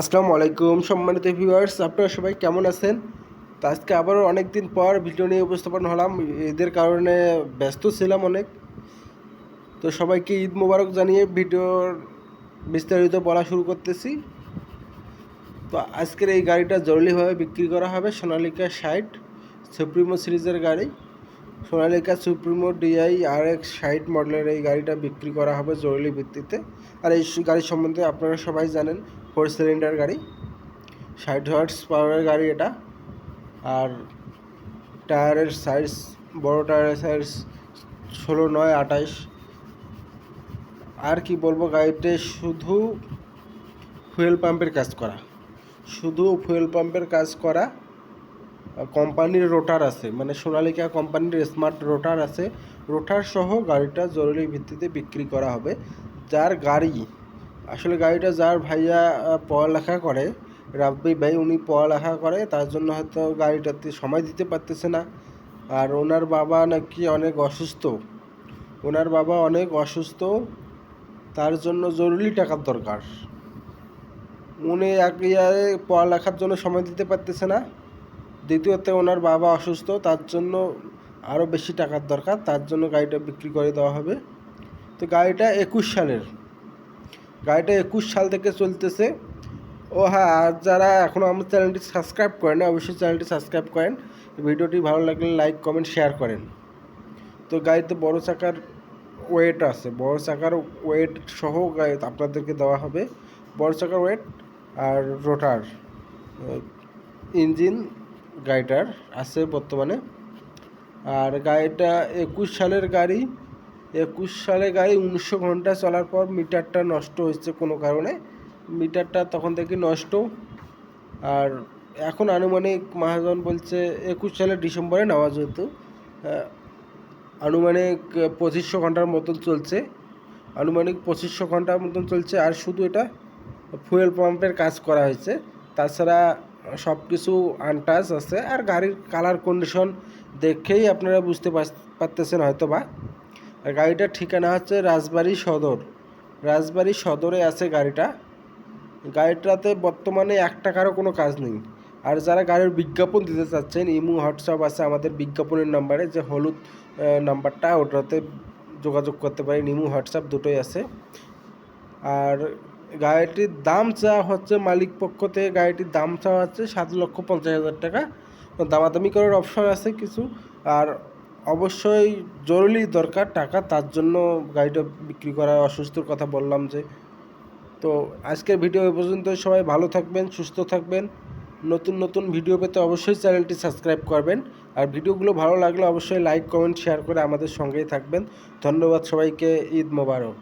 আসসালামু আলাইকুম সম্মানিত ভিউয়ার্স আপনারা সবাই কেমন আছেন? তো আজকে আবারও অনেক দিন পর ভিডিও নিয়ে উপস্থাপন হলাম ঈদের কারণে ব্যস্ত ছিলাম অনেক। তো সবাইকে ঈদ মোবারক জানিয়ে ভিডিওর বিস্তারিত বলা শুরু করতেছি। তো আজকের এই গাড়িটা জরুরিভাবে বিক্রি করা হবে সোনালিকা ষাট সুপ্রিমো সিরিজের গাড়ি। Sonalika Supremo DI R X ষাট মডেলের এই গাড়িটা বিক্রি করা হবে জরুরি ভিত্তিতে। আর এই গাড়ি সম্বন্ধে আপনারা সবাই জানেন ফোর সিলিন্ডার গাড়ি, ষাট হর্স পাওয়ারের গাড়ি এটা, আর টায়ারের সাইজ বড় টায়ারের সাইজ ষোলো, নয় আঠাইশ আর কি বলব গাড়িতে শুধু ফুয়েল পাম্পের কাজ করা। শুধু ফুয়েল পাম্পের কাজ করা কোম্পানির রোটার আছে মানে সোনালিকা কোম্পানির স্মার্ট রোটার আছে। রোটার সহ গাড়িটা জরুরি ভিত্তিতে বিক্রি করা হবে। যার গাড়ি আসলে গাড়িটা যার ভাইয়া পড়ালেখা করে, রাব্বি ভাই উনি পড়ালেখা করে, তার জন্য হয়তো গাড়িটাতে সময় দিতে পারতেছে না। আর ওনার বাবা নাকি অনেক অসুস্থ। ওনার বাবা অনেক অসুস্থ, তার জন্য জরুরি টাকার দরকার। উনি এক ইয়ারে পড়ালেখার জন্য সময় দিতে পারতেছে না। দ্বিতীয়ত, ওনার বাবা অসুস্থ, তার জন্য আরও বেশি টাকার দরকার, তার জন্য গাড়িটা বিক্রি করে দেওয়া হবে। তো গাড়িটা একুশ সালের। গাড়িটা একুশ সাল থেকে চলতেছে। ও হ্যাঁ আর যারা এখনও আমার চ্যানেলটি সাবস্ক্রাইব করেন না, অবশ্যই চ্যানেলটি সাবস্ক্রাইব করেন। ভিডিওটি ভালো লাগলে লাইক, কমেন্ট, শেয়ার করেন। তো গাড়িতে বড় চাকার ওয়েট আছে। বড় চাকার ওয়েট সহ গাড়ি আপনাদেরকে দেওয়া হবে। বড় চাকার ওয়েট আর রোটার ইঞ্জিন গাড়িটার আছে বর্তমানে। আর গাড়িটা একুশ সালের গাড়ি। একুশ সালে গাড়ি উনিশশো ঘণ্টা চলার পর মিটারটা নষ্ট হয়েছে কোনো কারণে। মিটারটা তখন থেকে নষ্ট। আর এখন আনুমানিক মহাজন বলছে একুশ সালের ডিসেম্বরে নেওয়া যেহেতু আনুমানিক পঁচিশশো ঘণ্টার মতন চলছে। আনুমানিক পঁচিশশো ঘণ্টার মতন চলছে। আর শুধু এটা ফুয়েল পাম্পের কাজ করা হয়েছে। তাছাড়া সব কিছু আনটাচ আছে। আর গাড়ির কালার কন্ডিশন দেখেই আপনারা বুঝতে পার- পারতেছেন হয়তো বা আর গাড়িটার ঠিকানা হচ্ছে রাজবাড়ি সদর। রাজবাড়ি সদরে আছে গাড়িটা। গাড়িটাতে বর্তমানে এক টাকারও কোনো কাজ নেই। আর যারা গাড়ির বিজ্ঞাপন দিতে চাচ্ছেন, ইমু, হোয়াটসঅ্যাপ আছে আমাদের বিজ্ঞাপনের নাম্বারে, যে হলুদ নাম্বারটা, ওটাতে যোগাযোগ করতে পারেন। ইমু, হোয়াটসঅ্যাপ দুটোই আছে। আর গাড়িটির দাম চাওয়া হচ্ছে, মালিক পক্ষ থেকে গাড়িটির দাম চাওয়া হচ্ছে সাত লক্ষ পঞ্চাশ হাজার টাকা। দামাদামি করার অপশন আছে কিছু। আর অবশ্যই জরুরি দরকার টাকা, তার জন্য গাড়িটা বিক্রি করা অসুস্থর কথা বললাম যে। তো আজকের ভিডিও এ পর্যন্ত সবাই ভালো থাকবেন, সুস্থ থাকবেন। নতুন নতুন ভিডিও পেতে অবশ্যই চ্যানেলটি সাবস্ক্রাইব করবেন। আর ভিডিওগুলো ভালো লাগলে অবশ্যই লাইক, কমেন্ট, শেয়ার করে আমাদের সঙ্গেই থাকবেন। ধন্যবাদ সবাইকে, ঈদ মোবারক।